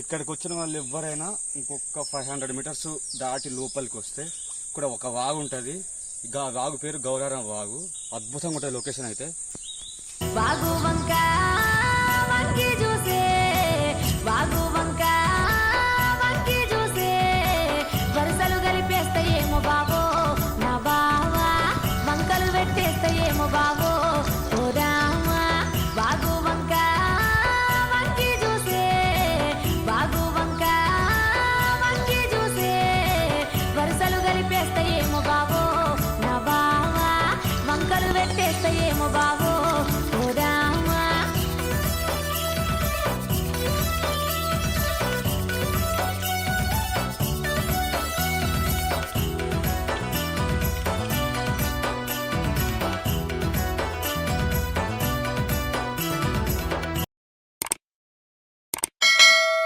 ఇక్కడికి వచ్చిన వాళ్ళు ఎవరైనా ఇంకొక ఫైవ్ హండ్రెడ్ మీటర్స్ దాటి లోపలికి వస్తే ఇక్కడ ఒక వాగు ఉంటుంది. ఆ వాగు పేరు గౌరారం వాగు. అద్భుతంగా ఉంటుంది లొకేషన్ అయితే. живе, стаємо бал.